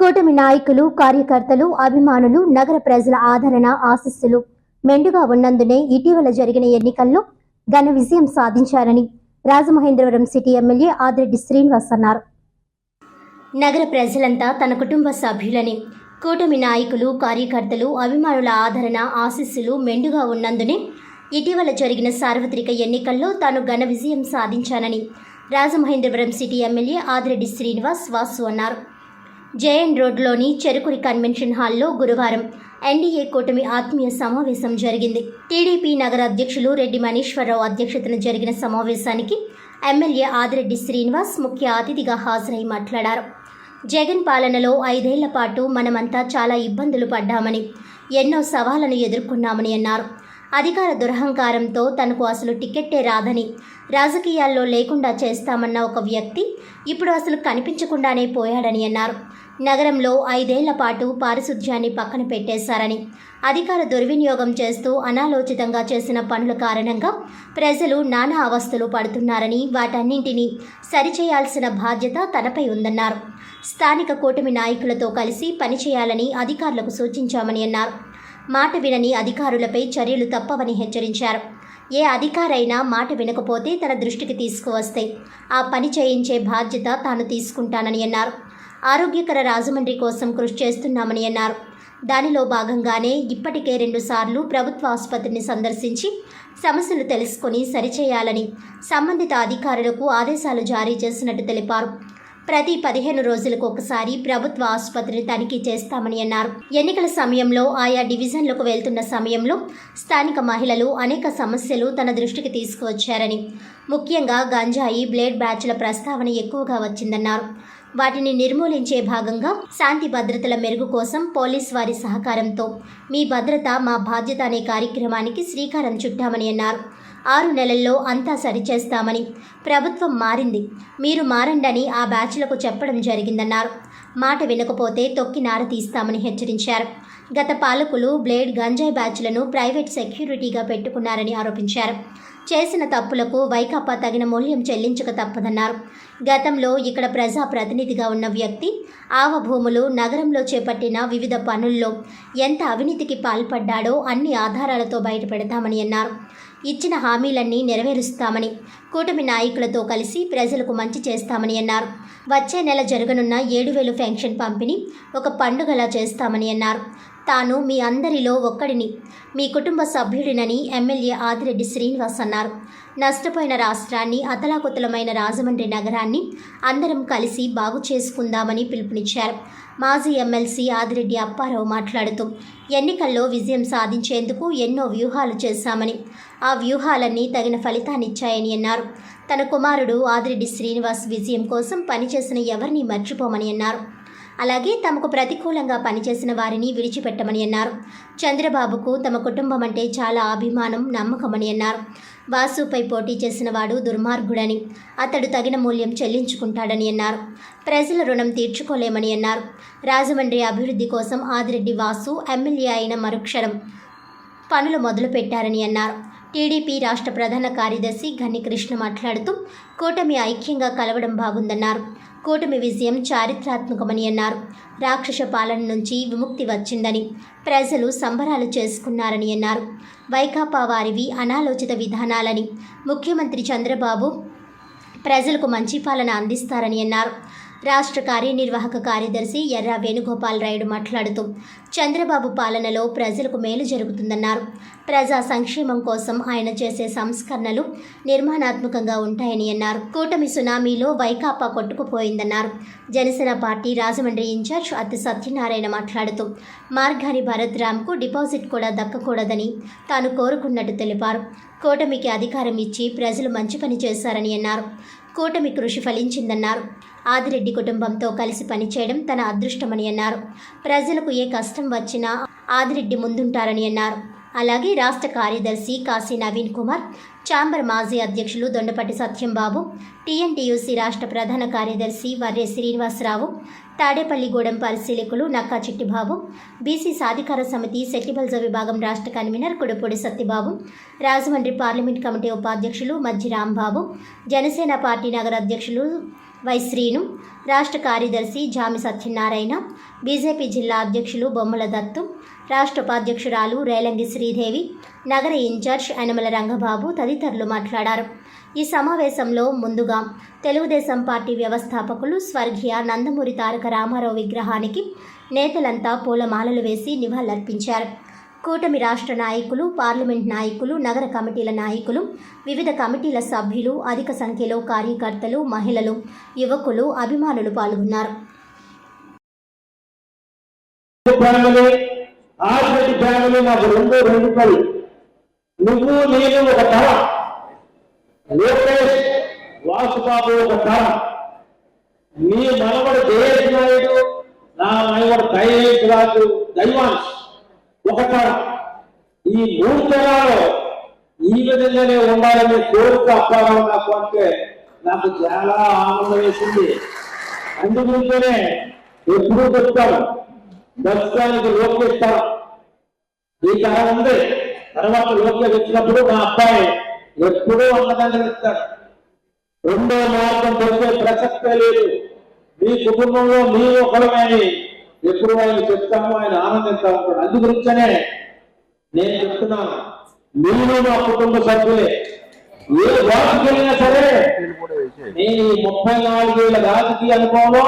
కూటమి నాయకులు కార్యకర్తలు అభిమానులు నగర ప్రజల ఆదరణ ఆశీస్సులు మెండుగా ఉన్నందునే ఇటీవల జరిగిన ఎన్నికల్లో ఘన విజయం సాధించారని రాజమహేంద్రవరం సిటీ ఎమ్మెల్యే ఆదిరెడ్డి శ్రీనివాస్ అన్నారు. నగర ప్రజలంతా తన కుటుంబ సభ్యులని కూటమి నాయకులు కార్యకర్తలు అభిమానుల ఆదరణ ఆశీస్సులు మెండుగా ఉన్నందునే ఇటీవల జరిగిన సార్వత్రిక ఎన్నికల్లో తాను ఘన విజయం సాధించానని రాజమహేంద్రవరం సిటీ ఎమ్మెల్యే ఆదిరెడ్డి శ్రీనివాస్ వాసు అన్నారు. జేఎన్ రోడ్లోని చెరుకురి కన్వెన్షన్ హాల్లో గురువారం ఎన్డీఏ కూటమి ఆత్మీయ సమావేశం జరిగింది. టీడీపీ నగర అధ్యక్షులు రెడ్డి మనీశ్వరరావు అధ్యక్షతన జరిగిన సమావేశానికి ఎమ్మెల్యే ఆదిరెడ్డి శ్రీనివాస్ ముఖ్య అతిథిగా హాజరై మాట్లాడారు. జగన్ పాలనలో ఐదేళ్ళ పాటు మనమంతా చాలా ఇబ్బందులు పడ్డామని ఎన్నో సవాళ్ళను ఎదుర్కొన్నామని అన్నారు. అధికార దురహంకారంతో తనకు అసలు టికెట్టే రాదని రాజకీయాల్లో లేకుండా చేస్తామన్న ఒక వ్యక్తి ఇప్పుడు అసలు కనిపించకుండానే పోయాడని అన్నారు. నగరంలో ఐదేళ్ళ పాటు పారిశుధ్యాన్ని పక్కన పెట్టేశారని అధికార దుర్వినియోగం చేస్తూ అనాలోచితంగా చేసిన పనుల కారణంగా ప్రజలు నానా అవస్థలు పడుతున్నారని వాటన్నింటినీ సరిచేయాల్సిన బాధ్యత తనపై ఉందన్నారు. స్థానిక కూటమి నాయకులతో కలిసి పనిచేయాలని అధికారులకు సూచించామని అన్నారు. మాట వినని అధికారులపై చర్యలు తప్పవని హెచ్చరించారు. ఏ అధికారైనా మాట వినకపోతే తన దృష్టికి తీసుకువస్తే ఆ పని చేయించే బాధ్యత తాను తీసుకుంటానని అన్నారు. ఆరోగ్యకర రాజమండ్రి కోసం కృషి చేస్తున్నామని అన్నారు. దానిలో భాగంగానే ఇప్పటికే రెండుసార్లు ప్రభుత్వ ఆసుపత్రిని సందర్శించి సమస్యలు తెలుసుకొని సరిచేయాలని సంబంధిత అధికారులకు ఆదేశాలు జారీ చేసినట్టు తెలిపారు. ప్రతి పదిహేను రోజులకు ఒకసారి ప్రభుత్వ ఆసుపత్రిని తనిఖీ చేస్తామని అన్నారు. ఎన్నికల సమయంలో ఆయా డివిజన్లకు వెళ్తున్న సమయంలో స్థానిక మహిళలు అనేక సమస్యలు తన దృష్టికి తీసుకువచ్చారని ముఖ్యంగా గంజాయి బ్లేడ్ బ్యాచ్ల ప్రస్తావన ఎక్కువగా వచ్చిందన్నారు. వాటిని నిర్మూలించే భాగంగా శాంతి భద్రతల మెరుగు కోసం పోలీస్ వారి సహకారంతో మీ భద్రత మా బాధ్యత అనే కార్యక్రమానికి శ్రీకారం చుట్టామని అన్నారు. ఆరు నెలల్లో అంతా సరిచేస్తామని ప్రభుత్వం మారింది. మీరు మారండని ఆ బ్యాచ్లకు చెప్పడం జరిగిందన్నారు. మాట వినకపోతే తొక్కి నార తీస్తామని హెచ్చరించారు. గత పాలకులు బ్లేడ్ గంజాయి బ్యాచ్లను ప్రైవేట్ సెక్యూరిటీగా పెట్టుకున్నారని ఆరోపించారు. చేసిన తప్పులకు వైకాపా తగిన మూల్యం చెల్లించక తప్పదన్నారు. గతంలో ఇక్కడ ప్రజా ప్రతినిధిగా ఉన్న వ్యక్తి ఆవభూములు నగరంలో చేపట్టిన వివిధ పనుల్లో ఎంత అవినీతికి పాల్పడ్డాడో అన్ని ఆధారాలతో బయటపెడతామని అన్నారు. ఇచ్చిన హామీలన్నీ నెరవేరుస్తామని కూటమి నాయకులతో కలిసి ప్రజలకు మంచి చేస్తామని అన్నారు. వచ్చే నెల జరగనున్న ఏడు వేలు పెన్షన్ పంపిణీ ఒక పండుగలా చేస్తామని అన్నారు. తాను మీ అందరిలో ఒక్కడిని. మీ కుటుంబ సభ్యుడినని ఎమ్మెల్యే ఆదిరెడ్డి శ్రీనివాస్ అన్నారు. నష్టపోయిన రాష్ట్రాన్ని అతలాకుతలమైన రాజమండ్రి నగరాన్ని అందరం కలిసి బాగు చేసుకుందామని పిలుపునిచ్చారు. మాజీ ఎమ్మెల్సీ ఆదిరెడ్డి అప్పారావు మాట్లాడుతూ ఎన్నికల్లో విజయం సాధించేందుకు ఎన్నో వ్యూహాలు చేశామని. ఆ వ్యూహాలన్నీ తగిన ఫలితాన్నిచ్చాయని అన్నారు. తన కుమారుడు ఆదిరెడ్డి శ్రీనివాస్ విజయం కోసం పనిచేసిన ఎవరిని మర్చిపోమని అన్నారు. అలాగే తమకు ప్రతికూలంగా పనిచేసిన వారిని విడిచిపెట్టమని అన్నారు. చంద్రబాబుకు తమ కుటుంబం అంటే చాలా అభిమానం నమ్మకమని అన్నారు. వాసుపై పోటీ చేసిన వాడు దుర్మార్గుడని అతడు తగిన మూల్యం చెల్లించుకుంటాడని అన్నారు. ప్రజల రుణం తీర్చుకోలేమని అన్నారు. రాజమండ్రి అభివృద్ధి కోసం ఆదిరెడ్డి వాసు ఎమ్మెల్యే అయిన మరుక్షణం పనులు మొదలుపెట్టారని అన్నారు. టీడీపీ రాష్ట్ర ప్రధాన కార్యదర్శి గన్నికృష్ణ మాట్లాడుతూ కూటమి ఐక్యంగా కలవడం బాగుందన్నారు. కూటమి విజయం చారిత్రాత్మకమని అన్నారు. రాక్షస పాలన నుంచి విముక్తి వచ్చిందని ప్రజలు సంబరాలు చేసుకున్నారని అన్నారు. వైకాపా వారివి అనాలోచిత విధానాలని ముఖ్యమంత్రి చంద్రబాబు ప్రజలకు మంచి పాలన అందిస్తారని అన్నారు. రాష్ట్ర కార్యనిర్వాహక కార్యదర్శి ఎర్ర వేణుగోపాల్ రాయుడు మాట్లాడుతూ చంద్రబాబు పాలనలో ప్రజలకు మేలు జరుగుతుందన్నారు. ప్రజా సంక్షేమం కోసం ఆయన చేసే సంస్కరణలు నిర్మాణాత్మకంగా ఉంటాయని అన్నారు. కూటమి సునామీలో వైకాపా కొట్టుకుపోయిందన్నారు. జనసేన పార్టీ రాజమండ్రి ఇన్ఛార్జ్ అతి సత్యనారాయణ మాట్లాడుతూ మార్గాని భరత్ రామ్కు డిపాజిట్ కూడా దక్కకూడదని తాను కోరుకున్నట్టు తెలిపారు. కూటమికి అధికారం ఇచ్చి ప్రజలు మంచి పని చేశారని అన్నారు. కూటమి కృషి ఫలించిందన్నారు. ఆదిరెడ్డి కుటుంబంతో కలిసి పనిచేయడం తన అదృష్టమని అన్నారు. ప్రజలకు ఏ కష్టం వచ్చినా ఆదిరెడ్డి ముందుంటారని అన్నారు. అలాగే రాష్ట్ర కార్యదర్శి కాశీ నవీన్ కుమార్ ఛాంబర్ మాజీ అధ్యక్షులు దొండపట్టి సత్యంబాబు టీఎన్టీయూసీ రాష్ట్ర ప్రధాన కార్యదర్శి వర్రే శ్రీనివాసరావు తాడేపల్లిగూడెం పరిశీలకులు నక్కా చిట్టిబాబు బీసీ సాధికార సమితి సెట్టిబల్జ విభాగం రాష్ట్ర convener Kudupudi Satyababu Rajahmundry parliament committee ఉపాధ్యక్షులు మజ్జి రాంబాబు జనసేన పార్టీ నగర అధ్యక్షులు వై శ్రీను రాష్ట్ర కార్యదర్శి జామి సత్యనారాయణ బీజేపీ జిల్లా అధ్యక్షులు బొమ్మల దత్తు రాష్ట్ర ఉపాధ్యక్షురాలు రేలంగి శ్రీదేవి నగర ఇన్ఛార్జ్ యనమల రంగబాబు తదితరులు మాట్లాడారు. ఈ సమావేశంలో ముందుగా తెలుగుదేశం పార్టీ వ్యవస్థాపకులు స్వర్గీయ నందమూరి తారక రామారావు విగ్రహానికి నేతలంతా పూలమాలలు వేసి నివాళులర్పించారు. కూటమి రాష్ట్ర నాయకులు పార్లమెంట్ నాయకులు నగర కమిటీల నాయకులు వివిధ కమిటీల సభ్యులు అధిక సంఖ్యలో కార్యకర్తలు మహిళలు యువకులు అభిమానులు పాల్గొన్నారు. నువ్వు నేను ఒక లోకేష్ వాసుబాబు ఒక మీ మనవడు నాయుడు నా మనవడు దైవాంశ్. ఒకట ఈ మూడు తరాలు ఈ విధంగానే ఉండాలని కోరిక అప్పారావు నాకు అంటే నాకు చాలా ఆనందం వేసింది. అందుగురించనే ఎప్పుడూ చెప్తాను దర్శనానికి లోకేస్తారు ఈ తరం ఉంది తర్వాత లోకేష్ వచ్చినప్పుడు మా అబ్బాయి ఎప్పుడూ అన్నదాన్ని ఇస్తాడు రెండో మార్గం దొరికే ప్రసక్తే లేదు. మీ కుటుంబంలో మీరు ఒకరమని ఎప్పుడు ఆయన చెప్తాము ఆయన ఆనందిస్తా ఉంటాడు. అందు గురించనే నేను చెప్తున్నాను. మీరు మా కుటుంబ సభ్యులే ఏ వెళ్ళినా సరే నేను ఈ ముప్పై నాలుగేళ్ళ రాజకీయ అనుభవంలో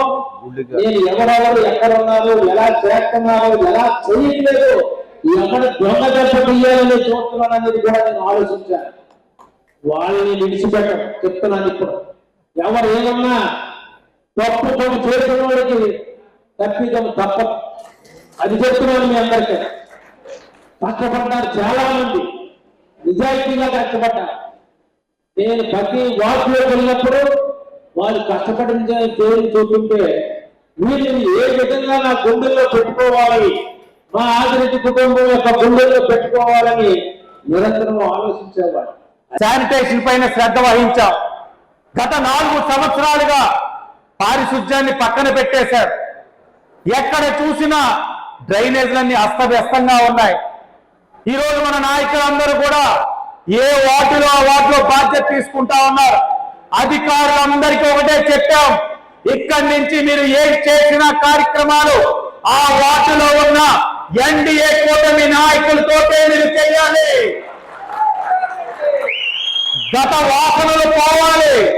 నేను ఎవరెవరు ఎక్కడ ఉన్నారు ఎలా చేస్తున్నారు ఎలా చేయట్లేదు ఎక్కడ దొంగ దెబ్బ తీయాలని చూస్తున్నాను అనేది కూడా నేను ఆలోచించాను. వాళ్ళని విడిచిపెట్ట చెప్తున్నాను ఇప్పుడు. ఎవరు ఏమన్నా తప్పు పని చేసిన వాడికి తప్పిదం తప్ప అది చెప్తున్నాను మీ అందరికీ. కష్టపడ్డారు చాలా మంది నిజాయితీగా కష్టపడ్డారు. నేను ప్రతి వాటిలో వెళ్ళినప్పుడు వాళ్ళు కష్టపడిన దేవుని చూస్తుంటే వీళ్ళని ఏ విధంగా నా గుండెల్లో పెట్టుకోవాలి? మా ఆదిరెడ్డి కుటుంబం యొక్క గుండెల్లో పెట్టుకోవాలని నిరంతరం ఆలోచించేవాడు శానిటేషన్ పైన శ్రద్ధ వహించాం. గత నాలుగు సంవత్సరాలుగా పారిశుద్ధ్యాన్ని పక్కన పెట్టేశారు. ఎక్కడ చూసినా డ్రైనేజ్లన్నీ అస్తవ్యస్తంగా ఉన్నాయి. ఈరోజు మన నాయకులందరూ కూడా ఏ వార్డులో ఆ వార్డులో బాధ్యత తీసుకుంటా ఉన్నారు. అధికారులందరికీ ఒకటే చెప్పాం ఇక్కడి నుంచి మీరు ఏం చేసిన కార్యక్రమాలు ఆ వార్డులో ఉన్న ఎన్డీఏ కూటమి నాయకులతోటే మీరు చేయాలి. గత వాసనలు పోవాలి.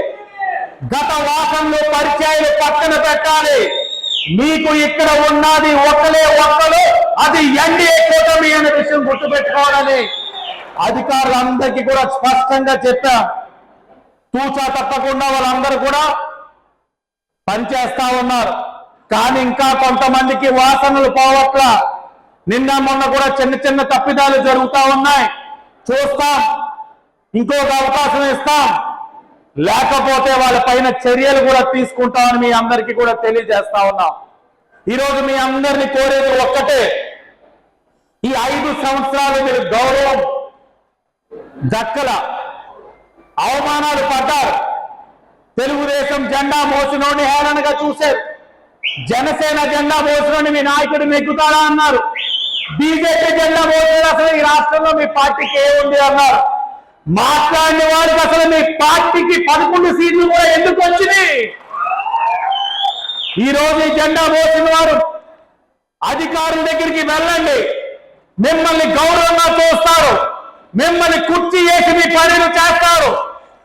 గత వాసనలు పరిచయాలు పక్కన పెట్టాలి. మీకు ఇక్కడ ఉన్నది ఒక్కలే ఒక్కలు అది ఎన్డీఏ కూటమి అనే విషయం గుర్తుపెట్టుకోవాలని అధికారులందరికీ కూడా స్పష్టంగా చెప్పా. తూచా తప్పకుండా వాళ్ళందరూ కూడా పనిచేస్తా ఉన్నారు. కానీ ఇంకా కొంతమందికి వాసనలు పోవట్ల. నిన్న మొన్న కూడా చిన్న చిన్న తప్పిదాలు జరుగుతూ ఉన్నాయి. చూస్తాం. ఇంకొక అవకాశం ఇస్తాం. లేకపోతే వాళ్ళ పైన చర్యలు కూడా తీసుకుంటామని మీ అందరికీ కూడా తెలియజేస్తా ఉన్నాం. ఈరోజు మీ అందరిని కోరేది ఒక్కటే ఈ ఐదు సంవత్సరాలు మీరు గౌరవం దక్కల అవమానాలు పడ్డారు. తెలుగుదేశం జెండా మోసినోడిని హేళనగా చూశారు. జనసేన జెండా మోసినోడిని మీ నాయకుడు నెగ్గుతాడా అన్నారు. బీజేపీ జెండా మోసిన అసలు ఈ రాష్ట్రంలో మీ పార్టీకి ఏముంది అన్నారు. మాట్లాడిన వారికి అసలు మీ పార్టీకి పదకొండు సీట్లు కూడా ఎందుకు వచ్చినాయి? ఈ రోజు ఈ జెండా మోసిన వారు అధికారుల దగ్గరికి వెళ్ళండి. మిమ్మల్ని గౌరవంగా చూస్తారు. మిమ్మల్ని కుర్చీ వేసి మీ పనులు చేస్తారు.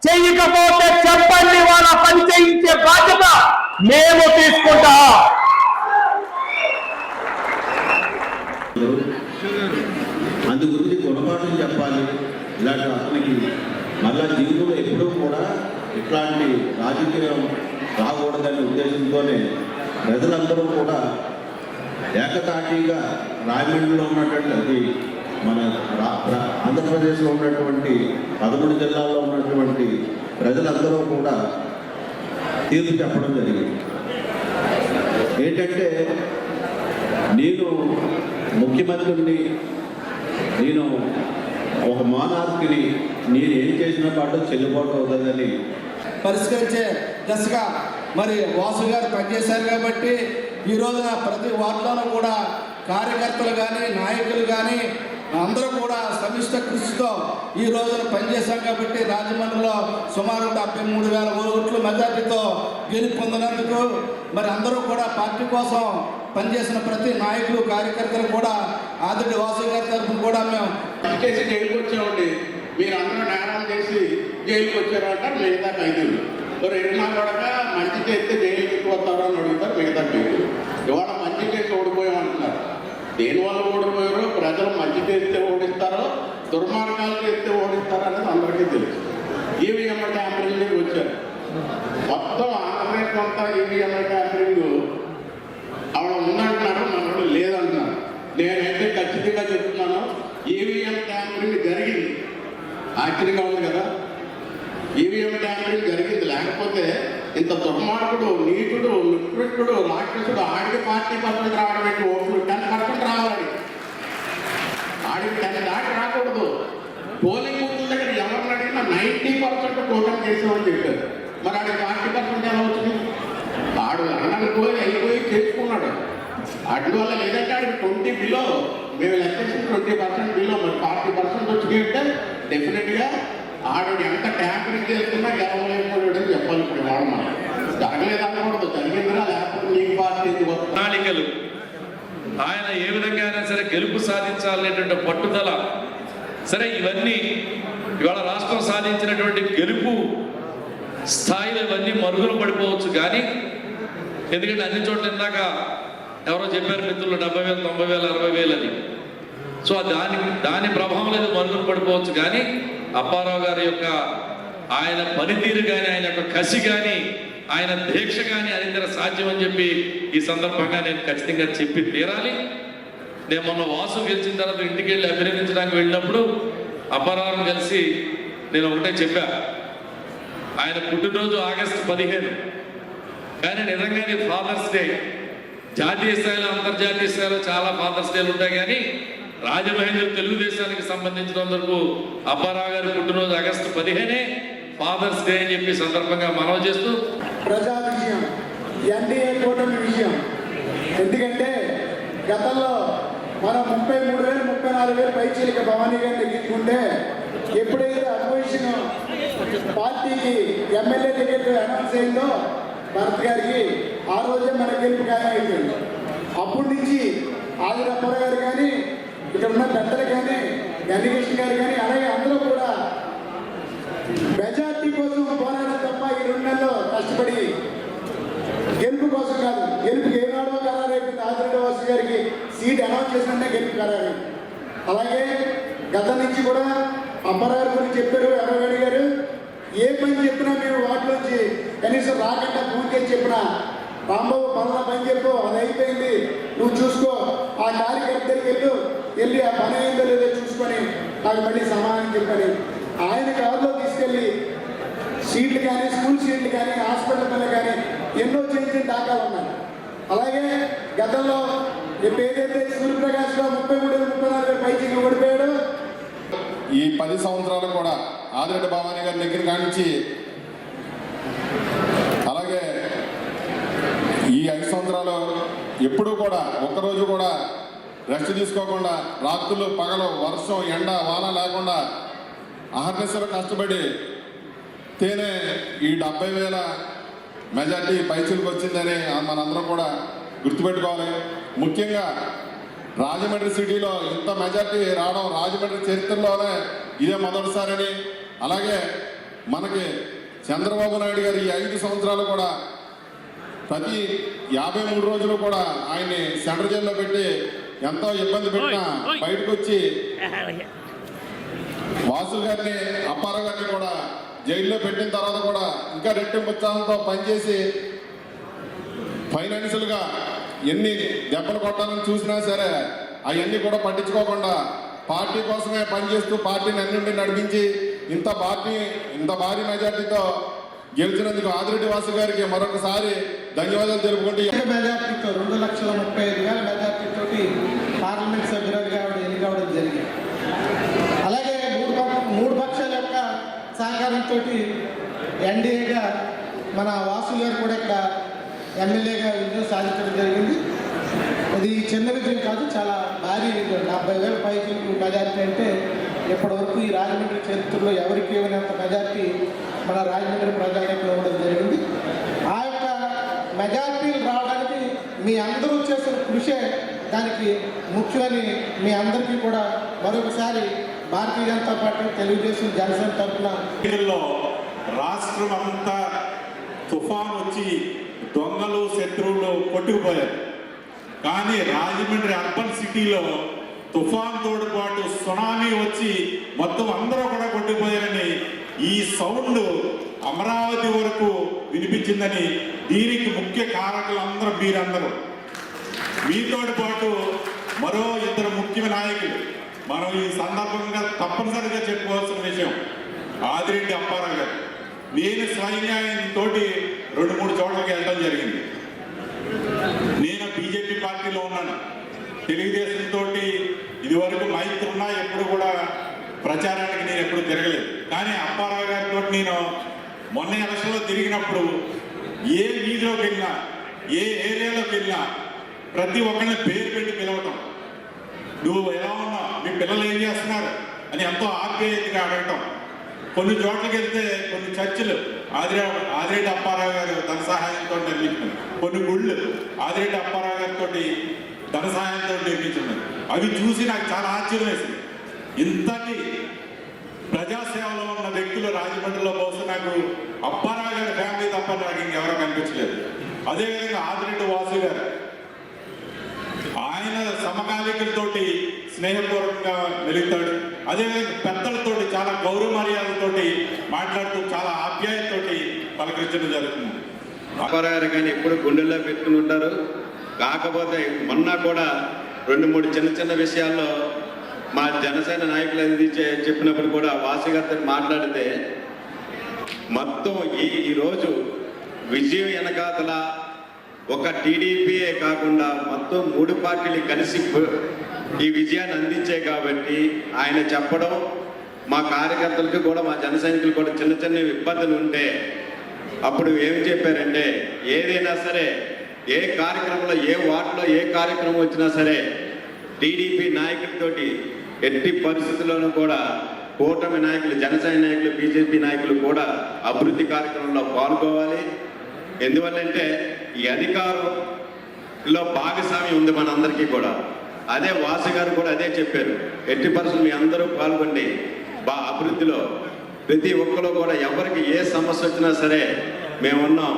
చెయ్యకపోతే చెప్పండి వాళ్ళ పని చేయించే బాధ్యత మేము తీసుకుంటాం అందు గురించి గుణపాఠం చెప్పాలి ఇలాంటి అతనికి మళ్ళా జీవితంలో ఎప్పుడూ కూడా ఇట్లాంటి రాజకీయం రాకూడదనే ఉద్దేశంతోనే ప్రజలందరూ కూడా ఏకతాటిగా రాజమండ్రిలో ఉన్నటువంటి మన రా- ఆంధ్రప్రదేశ్లో ఉన్నటువంటి పదమూడు జిల్లాల్లో ఉన్నటువంటి ప్రజలందరూ కూడా తీర్పు చెప్పడం జరిగింది. ఏంటంటే నేను ముఖ్యమంత్రిని నేను ఒక మానార్కిని నేను ఏం చేసినా పాటు చెల్లుబాటు అవుతుందని పరిష్కరించే దశగా మరి వాసు గారు పనిచేశారు కాబట్టి ఈ రోజున ప్రతి వార్డులోనూ కూడా కార్యకర్తలు కానీ నాయకులు కానీ అందరూ కూడా సమిష్ట కృషితో ఈ రోజున పనిచేశాం కాబట్టి రాజమండ్రిలో సుమారు డెబ్బై మూడు వేల ఓట్లు మెజార్టీతో గెలుపొందినందుకు మరి అందరూ కూడా పార్టీ కోసం పనిచేసిన ప్రతి నాయకులు కార్యకర్తలు కూడా ఆదిరెడ్డి వాసు గారి తరఫున కూడా మేము చేసి జైలుకి వచ్చామండి మీరు అందరూ నేరాలు చేసి జైలుకి వచ్చారంట మిగతా ఖైదీలు. మరి ఎన్నో కొడక మంచి చేస్తే జైలుకి ఎక్కువ వస్తారో అని అడుగుతారు మిగతా ఖైదీలు. ఇవాళ మంచి చేసి ఓడిపోయామంటున్నారు. దేనివల్ల ఓడిపోయారో ప్రజలు మంచి చేస్తే ఓడిస్తారో దుర్మార్గాలు చేస్తే ఓడిస్తారో అనేది అందరికీ తెలుసు. ఈవీఎం ట్యాంపరింగ్ వచ్చారు. మొత్తం ఆంధ్రప్రదేశ్ అంతా ఈవీఎం ట్యాంపరింగ్ ఆవిడ ఉందంటున్నారు మనకు లేదంటున్నారు. నేనైతే ఖచ్చితంగా చెప్తున్నాను ఈవీఎం ట్యాంపరింగ్ జరిగింది. ఆశ్చర్యంగా ఉంది కదా? ఈవీఎం ట్యాంపరింగ్ జరిగింది. లేకపోతే ఇంత దుర్మార్గుడు నీటుడు నికృష్టుడు రాక్షసుడు ఆడికి పార్టీ పర్సెంట్ రావడం ఏంటి? ఓట్లు టెన్ పర్సెంట్ రావాలి ఆడికి టెన్ దాటి రాకూడదు. పోలింగ్ బూత్ దగ్గర ఎవరిని అడిగినా నైంటీ పర్సెంట్ టోటల్ చేసామని చెప్పారు. మరి ఆడికి పార్టీ పర్సెంట్ ఎలా వచ్చింది? ఆడు అన్నకు పోయి అయిపోయి చేసుకున్నాడు. అందువల్ల లేదంటే ఆడికి ట్వంటీ బిలో మేము లెక్కేసి ట్వంటీ పర్సెంట్ బిలో మరి ఫార్టీ పర్సెంట్ వచ్చి అంటే డెఫినెట్గా ఆడు ఎంత ట్యాంకరింగ్ చేస్తున్నా గెలవలేకపోయాడు అని చెప్పాలి ఇప్పుడు వాడు మనం. జరగలేదు అనకూడదు జరిగిందిరా లేకపోతే నీకు పార్టీ ప్రణాళికలు. ఆయన ఏ విధంగా అయినా సరే గెలుపు సాధించాలనేటువంటి పట్టుదల. సరే ఇవన్నీ ఇవాళ రాష్ట్రం సాధించినటువంటి గెలుపు స్థాయిలో ఇవన్నీ మరుగున పడిపోవచ్చు కానీ ఎందుకంటే అన్ని చోట్ల ఇందాక ఎవరో చెప్పారు మిత్రులు డెబ్బై వేలు తొంభై వేలు అరవై వేలు అని. సో దాని దాని ప్రభావం లేదు మరుగున పడిపోవచ్చు. కానీ అప్పారావు గారి యొక్క ఆయన పనితీరు కానీ ఆయన యొక్క కసి కానీ ఆయన దీక్ష కానీ అనితర సాధ్యం అని చెప్పి ఈ సందర్భంగా నేను ఖచ్చితంగా చెప్పి తీరాలి. నేను మొన్న వాసు గెలిచిన తర్వాత ఇంటికి వెళ్ళి అభినందించడానికి వెళ్ళినప్పుడు అప్పారావుని కలిసి నేను ఒకటే చెప్పా. ఆయన పుట్టినరోజు ఆగస్టు పదిహేను. కానీ నిజంగానే ఫాదర్స్ డే జాతీయ స్థాయిలో అంతర్జాతీయ స్థాయిలో చాలా ఫాదర్స్ డేలు ఉంటాయి. కానీ రాజమహేంద్ర తెలుగుదేశానికి సంబంధించినందుకు అప్పారావు గారి పుట్టినరోజు ఆగస్టు పదిహేనే ఫాదర్స్ డే అని చెప్పి సందర్భంగా మనవి చేస్తూ ప్రజా విషయం ఎన్డీఏ కూటమి విషయం. ఎందుకంటే గతంలో మనం ముప్పై మూడు వేలు ముప్పై నాలుగు వేలు పైచీలిక భవానీ గారిని తీసుకుంటే ఎప్పుడైతే అపోజిషన్ పార్టీకి ఎమ్మెల్యే టికెట్ అనౌన్స్ అయిందో భరత్ గారికి ఆ రోజే మన గెలుపు ఖాయం అయిపోయింది అప్పటి నుంచి ఆదిరప్పర గారు కానీ ఇక్కడ ఉన్న పెద్దలు కానీ గన్నికృష్ణ గారు కానీ అలాగే అందరూ కూడా మెజార్టీ కోసం పోరాడడం తప్ప ఈ రెండు నెలల్లో కష్టపడి గెలుపు కోసం కాదు గెలుపు ఏనాడో ఖరారైపోయింది ఆదిరెడ్డి వాసు గారికి సీట్ అనౌన్స్ చేసినట్టే గెలుపు ఖరారైంది అలాగే గత నుంచి కూడా అమ్మరారు గురించి చెప్పారు ఎర్రవేడి గారు ఏ పని చెప్పినా మేము వాటిలోంచి కనీసం రాకుండా ఫోన్ చేసి చెప్పినా రాంబాబు పనుల పని చెప్పు అది అయిపోయింది నువ్వు చూసుకో ఆ కార్యకర్త వెళ్ళు వెళ్ళి ఆ పని అయిందో లేదో చూసుకొని నాకు మళ్ళీ సమాధానం చెప్పని ఆయన కారులో తీసుకెళ్ళి సీట్లు కానీ స్కూల్ సీట్లు కానీ హాస్పిటల్ పనులు కానీ ఎన్నో చేయించిన దాఖలు ఉన్నాయి. అలాగే గతంలో ఏదైతే ఏదైతే సూర్యప్రకాష్లో ముప్పై మూడు ముప్పై నాలుగు పైకి ఓడిపోయాడు ఈ పది సంవత్సరాలు కూడా ఆదిరెడ్డి భవానీ గారి దగ్గర కానించి అలాగే ఈ ఐదు సంవత్సరాలు ఎప్పుడూ కూడా ఒక్కరోజు కూడా రెస్ట్ తీసుకోకుండా రాత్రులు పగలు వర్షం ఎండ వాన లేకుండా అహర్నిశలు కష్టపడి తేనే ఈ డెబ్బై వేల మెజార్టీ పైసలకు వచ్చిందని మనందరం కూడా గుర్తుపెట్టుకోవాలి. ముఖ్యంగా రాజమండ్రి సిటీలో ఇంత మెజార్టీ రావడం రాజమండ్రి చరిత్రలోనే ఇదే మొదటిసారని అలాగే మనకి చంద్రబాబు నాయుడు గారు ఈ ఐదు సంవత్సరాలు కూడా ప్రతి యాభై మూడు రోజులు కూడా ఆయన్ని సెంటర్ జైల్లో పెట్టి ఎంతో ఇబ్బంది పెట్టినా బయటకు వచ్చి వాసు గారిని అప్పారావు గారిని కూడా జైల్లో పెట్టిన తర్వాత కూడా ఇంకా రెట్టింపు ఉత్సాహంతో పనిచేసి ఫైనాన్షియల్గా ఎన్ని దెబ్బలు కొట్టాలని చూసినా సరే అవన్నీ కూడా పట్టించుకోకుండా పార్టీ కోసమే పనిచేస్తూ పార్టీని అన్నింటి నడిపించి ఇంత పార్టీ ఇంత భారీ మెజార్టీతో గెలిచినందుకు ఆదిరెడ్డి వాసు గారికి మరొకసారి ధన్యవాదాలు తెలుపుకుంటూ రెండు లక్షల ముప్పై ఐదు వేల మెజార్టీతో పార్లమెంట్ సభ్యురాలుగా ఆవిడ ఎన్నికవడం జరిగింది. అలాగే మూడు పక్ష- మూడు పక్షాల యొక్క సహకారంతో ఎన్డీఏగా మన వాసు గారు కూడా ఇక్కడ ఎమ్మెల్యేగా విజయం సాధించడం జరిగింది. అది చిన్న విజయం కాదు చాలా భారీ విజయం. డెబ్బై వేల పైకి మెజార్టీ అంటే ఇప్పటివరకు ఈ రాజమండ్రి చరిత్రలో ఎవరికి ఇవ్వనంత మెజార్టీ మన రాజమండ్రి ప్రజానికి ఇవ్వడం జరిగింది. ఆ యొక్క మెజార్టీలు రావడానికి మీ అందరూ చేసిన కృషే దానికి ముఖ్యమని మీ అందరికీ కూడా మరొకసారి భారతీయ జనతా పార్టీ తెలుగుదేశం జనసేన తరఫున రాష్ట్రం అంతా తుఫాన్ వచ్చి దొంగలు శత్రువులు కొట్టుకుపోయారు. కానీ రాజమండ్రి అర్బన్ సిటీలో తుఫాన్ తోడు పాటు సునామీ వచ్చి మొత్తం అందరూ కూడా కొట్టుకుపోయారని ఈ సౌండ్ అమరావతి వరకు వినిపించిందని దీనికి ముఖ్య కారకులు అందరూ మీరందరూ. మీతో పాటు మరో ఇద్దరు ముఖ్య నాయకులు. మనం ఈ సందర్భంగా తప్పనిసరిగా చెప్పుకోవాల్సిన విషయం ఆదిరెడ్డి అప్పారావు గారు. నేను స్వయంగా తోటి రెండు మూడు చోట్లకి వెళ్ళడం జరిగింది. నేను బీజేపీ పార్టీలో ఉన్నాను. తెలుగుదేశం తోటి ఇదివరకు మైత్రి ఉన్నా ఎప్పుడు కూడా ప్రచారానికి నేను ఎప్పుడు తిరగలేదు. కానీ అప్పారావు గారితో నేను మొన్న ఎలక్షన్లో తిరిగినప్పుడు ఏ వీధిలోకి వెళ్ళినా ఏ ఏరియాలోకి వెళ్ళినా ప్రతి ఒక్కరిని పేరు పెట్టి పిలవటం. నువ్వు ఎలా ఉన్నావు? మీ పిల్లలు ఏం చేస్తున్నారు? అని ఎంతో ఆప్యాయతగా అడగటం. కొన్ని చోట్లకి వెళ్తే కొన్ని చర్చిలు ఆదిరే ఆదిరేటి అప్పారావు గారు ధన సహాయంతో నిర్మించినారు కొన్ని గుళ్ళు ఆదిరేటి అప్పారావు గారితో ధన సహాయంతో నిర్మించున్నారు అవి చూసి నాకు చాలా ఆశ్చర్యం వేసింది. ఇంతటి ప్రజాసేవలో ఉన్న వ్యక్తులు రాజమండ్రిలో బహుశా నాకు అప్పారావు గారి ఫ్యామిలీ తప్ప నాకు ఇంకెవరో కనిపించలేదు. అదేవిధంగా ఆదిరెడ్డి వాసు గారు ఆయన సమకాలీకులతోటి స్నేహపూర్వకంగా మెలుగుతాడు. అదేవిధంగా పెద్దలతోటి చాలా గౌరవ మర్యాదలతోటి మాట్లాడుతూ చాలా ఆప్యాయతతోటి పలకరించడం జరుగుతుంది. అప్పారావు కానీ ఎప్పుడు గుండెల్లో పెట్టుకుని ఉంటారు. కాకపోతే మొన్న కూడా రెండు మూడు చిన్న చిన్న విషయాల్లో మా జనసేన నాయకులు అది చెప్పినప్పుడు కూడా వాసు గారితో మాట్లాడితే మొత్తం ఈ ఈరోజు విజయం వెనకాతల ఒక టీడీపీయే కాకుండా మొత్తం మూడు పార్టీలు కలిసి ఈ విజయాన్ని అందించాయి కాబట్టి ఆయన చెప్పడం మా కార్యకర్తలకు కూడా మా జన సైనికులు కూడా చిన్న చిన్న ఇబ్బందులు ఉంటే అప్పుడు ఏం చెప్పారంటే ఏదైనా సరే ఏ కార్యక్రమంలో ఏ వార్డులో ఏ కార్యక్రమం వచ్చినా సరే టీడీపీ నాయకులతోటి ఎట్టి పరిస్థితుల్లోనూ కూడా కూటమి నాయకులు జనసేన నాయకులు బీజేపీ నాయకులు కూడా అభివృద్ధి కార్యక్రమంలో పాల్గొవాలి. ఎందువల్లంటే ఈ అధికారంలో భాగస్వామ్యం ఉంది మనందరికీ కూడా. అదే వాసు గారు కూడా అదే చెప్పారు. ఎట్టి పరిస్థితులు మీ అందరూ పాల్గొండి. బా అభివృద్ధిలో ప్రతి ఒక్కరు కూడా ఎవరికి ఏ సమస్య వచ్చినా సరే మేమున్నాం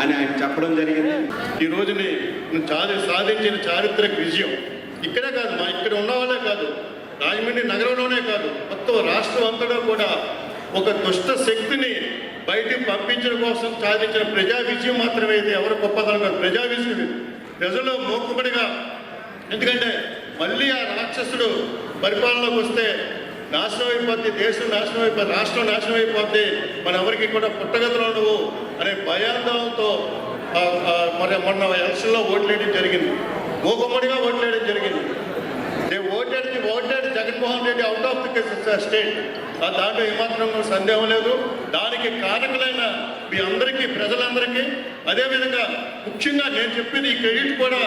అని ఆయన చెప్పడం జరిగింది. ఈ రోజుని చాది సాధించిన చారిత్రక విజయం ఇక్కడే కాదు మా ఇక్కడ ఉన్న వాళ్ళే కాదు రాజమండ్రి నగరంలోనే కాదు మొత్తం రాష్ట్రం అంతటా కూడా ఒక దుష్ట శక్తిని బయటికి పంపించడం కోసం సాధించిన ప్రజా విజయం మాత్రమే ఇది. ఎవరు గొప్పతనం కాదు. ప్రజా విజయం ప్రజల్లో ప్రజలు మూకుబడిగా ఎందుకంటే మళ్ళీ ఆ రాక్షసుడు పరిపాలనలోకి వస్తే నాశనం అయిపోద్ది. దేశం నాశనం అయిపోద్ది. రాష్ట్రం నాశనం అయిపోద్ది. మన ఎవరికి కూడా పుట్టగతులు ఉండవు అనే భయాందోళనతో మరి మొన్న ఎలక్షన్లో ఓట్లేయడం జరిగింది. మూకుమ్మడిగా ఓట్లేయడం జరిగింది. నేను ఓటేది Jaganmohan Reddy out of the state ఆ దాంట్లో ఏమాత్రం సందేహం లేదు. దానికి కారకులైన మీ అందరికీ ప్రజలందరికీ అదేవిధంగా ముఖ్యంగా నేను చెప్పేది ఈ క్రెడిట్ కూడా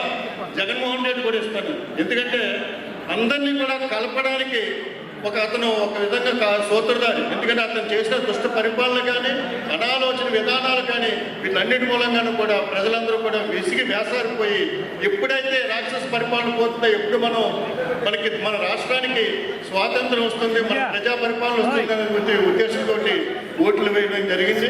జగన్మోహన్ రెడ్డి కూడా ఇస్తాను ఎందుకంటే అందరినీ కూడా కలపడానికి ఒక అతను ఒక విధంగా సూత్రధారి. ఎందుకంటే అతను చేసిన దుష్ట పరిపాలన కానీ అనాలోచన విధానాలు కానీ వీటన్నిటి మూలంగానూ కూడా ప్రజలందరూ కూడా విసిగి వేసారిపోయి ఎప్పుడైతే రాక్షస పరిపాలన పోతుందో ఎప్పుడు మనం మనకి మన రాష్ట్రానికి స్వాతంత్రం వస్తుంది మన ప్రజా పరిపాలన వస్తుంది అనే ఉద్దేశంతో ఓట్లు వేయడం జరిగింది.